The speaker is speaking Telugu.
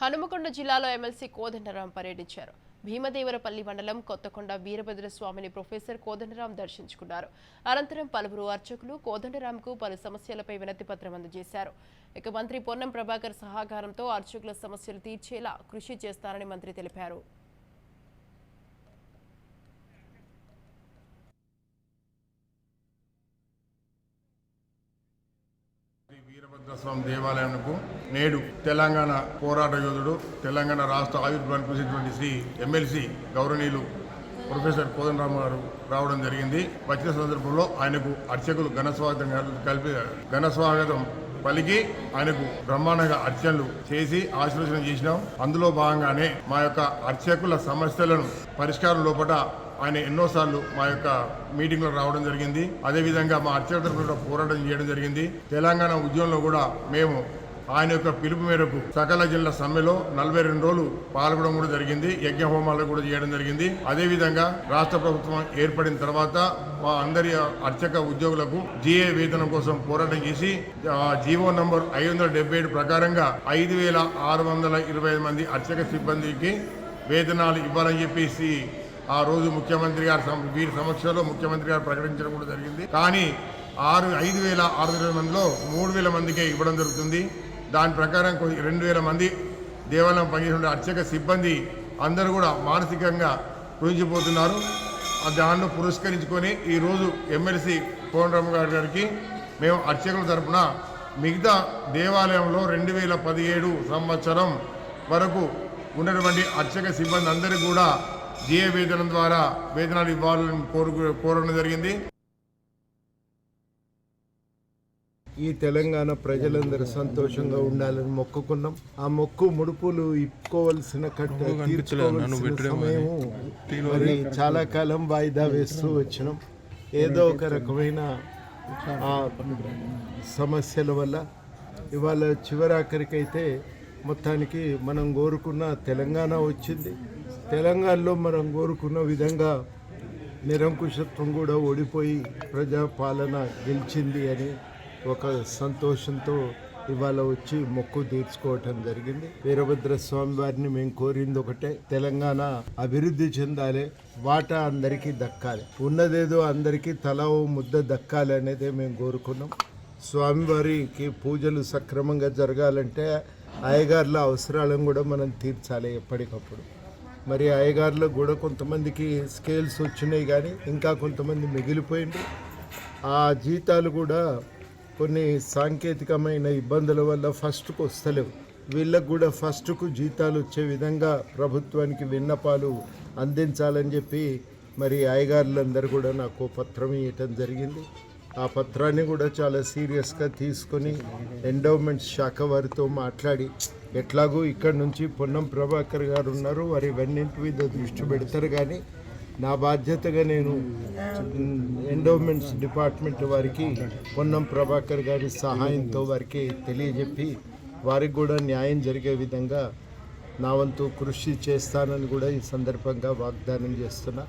హనుమకొండ జిల్లాలో ఎమ్మెల్సీ కోదండరాం పర్యటించారు. భీమదేవరపల్లి మండలం కొత్తకొండ వీరభద్రస్వామిని ప్రొఫెసర్ కోదండరాం దర్శించుకున్నారు. అనంతరం పలువురు అర్చకులు కోదండరాంకు పలు సమస్యలపై వినతి పత్రం అందజేశారు. ఇక మంత్రి పొన్నం ప్రభాకర్ సహకారంతో అర్చకుల సమస్యలు తీర్చేలా కృషి చేస్తారని మంత్రి తెలిపారు. వీరభద్రస్వామి దేవాలయంకు నేడు తెలంగాణ పోరాట యోధుడు తెలంగాణ రాష్ట్ర ఆవిర్భావం కృషించినటువంటి శ్రీ ఎమ్మెల్సీ గౌరవనీయులు ప్రొఫెసర్ కోదండరామ్ గారు రావడం జరిగింది. వచ్చిన సందర్భంలో ఆయనకు అర్చకులు ఘన స్వాగతం కలిపి ఘన స్వాగతం పలికి ఆయనకు బ్రహ్మాండంగా అర్చనలు చేసి ఆశీర్వచనం చేసినాం. అందులో భాగంగానే మా యొక్క అర్చకుల సమస్యలను పరిష్కారం లోపల ఆయన ఎన్నోసార్లు మా యొక్క మీటింగ్లో రావడం జరిగింది. అదేవిధంగా మా అర్చక కూడా పోరాటం చేయడం జరిగింది. తెలంగాణ ఉద్యమంలో కూడా మేము ఆయన యొక్క పిలుపు మేరకు సకల జిల్లా సమ్మెలో నలభై రెండు రోజులు పాల్గొనడం కూడా జరిగింది. యజ్ఞ హోమాలు కూడా చేయడం జరిగింది. అదేవిధంగా రాష్ట్ర ప్రభుత్వం ఏర్పడిన తర్వాత మా అందరి అర్చక ఉద్యోగులకు జీఏ వేతనం కోసం పోరాటం చేసి జీవో నంబర్ ఐదు వందల డెబ్బై ఏడు ప్రకారంగా ఐదు వేల ఆరు వందల ఇరవై ఐదు మంది అర్చక సిబ్బందికి వేతనాలు ఇవ్వాలని చెప్పేసి ఆ రోజు ముఖ్యమంత్రి గారి వీరి సమక్షంలో ముఖ్యమంత్రి గారు ప్రకటించడం కూడా జరిగింది. కానీ ఆరు ఐదు వేల ఆరు వేల మందిలో మూడు వేల మందికే ఇవ్వడం జరుగుతుంది. దాని ప్రకారం రెండు వేల మంది దేవాలయం పనిచేసిన అర్చక సిబ్బంది అందరూ కూడా మానసికంగా కృంగిపోతున్నారు దాన్ని పురస్కరించుకొని ఈరోజు ఎమ్మెల్సీ కోనరామ గారి గారికి మేము అర్చకుల తరఫున మిగతా దేవాలయంలో రెండు వేల పదిహేడు సంవత్సరం వరకు ఉన్నటువంటి అర్చక సిబ్బంది అందరికీ కూడా జిఏ వేతనం ద్వారా వేతనాలు ఇవ్వాలని కోరు కోరడం జరిగింది. ఈ తెలంగాణ ప్రజలందరూ సంతోషంగా ఉండాలని మొక్కుకున్నాం. ఆ మొక్కు ముడుపులు ఇప్పుకోవలసిన కట్ట తీర్చుకోవలసిన సమయము మరి. చాలా కాలం వాయిదా వేస్తూ వచ్చినాం. ఏదో ఒక రకమైన ఆ సమస్యల వల్ల. ఇవాళ చివరాఖరికైతే మొత్తానికి మనం కోరుకున్న తెలంగాణ వచ్చింది. తెలంగాణలో మనం కోరుకున్న విధంగా నిరంకుశత్వం కూడా ఓడిపోయి ప్రజాపాలన గెలిచింది అని ఒక సంతోషంతో ఇవాళ వచ్చి మొక్కు తీర్చుకోవటం జరిగింది. వీరభద్ర స్వామి వారిని మేము కోరింది ఒకటే తెలంగాణ అభివృద్ధి చెందాలి వాటా అందరికీ దక్కాలి. ఉన్నదేదో అందరికీ తల ముద్ద దక్కాలి అనేదే మేము కోరుకున్నాం. స్వామివారికి పూజలు సక్రమంగా జరగాలంటే అయ్యగారుల అవసరాలను కూడా మనం తీర్చాలి ఎప్పటికప్పుడు. మరి అయ్యగారిలో కూడా కొంతమందికి స్కేల్స్ వచ్చినాయి కానీ ఇంకా కొంతమంది మిగిలిపోయింది ఆ జీతాలు కూడా కొన్ని సాంకేతికమైన ఇబ్బందుల వల్ల ఫస్ట్కు వస్తలేవు. వీళ్ళకు కూడా ఫస్ట్కు జీతాలు వచ్చే విధంగా ప్రభుత్వానికి విన్నపాలు అందించాలని చెప్పి మరి అయ్యగారులందరూ కూడా నాకు పత్రం ఇవ్వటం జరిగింది. ఆ పత్రాన్ని కూడా చాలా సీరియస్గా తీసుకొని ఎండోమెంట్ శాఖ వారితో మాట్లాడి ఎట్లాగూ ఇక్కడ నుంచి పొన్నం ప్రభాకర్ గారు ఉన్నారు వారు ఇవన్నింటి మీద దృష్టి పెడతారు కానీ నా బాధ్యతగా నేను ఎండోమెంట్స్ డిపార్ట్మెంట్ వారికి పొన్నం ప్రభాకర్ గారి సహాయంతో వారికి తెలియజెప్పి వారికి కూడా న్యాయం జరిగే విధంగా నా వంతు కృషి చేస్తానని కూడా ఈ సందర్భంగా వాగ్దానం చేస్తున్నా.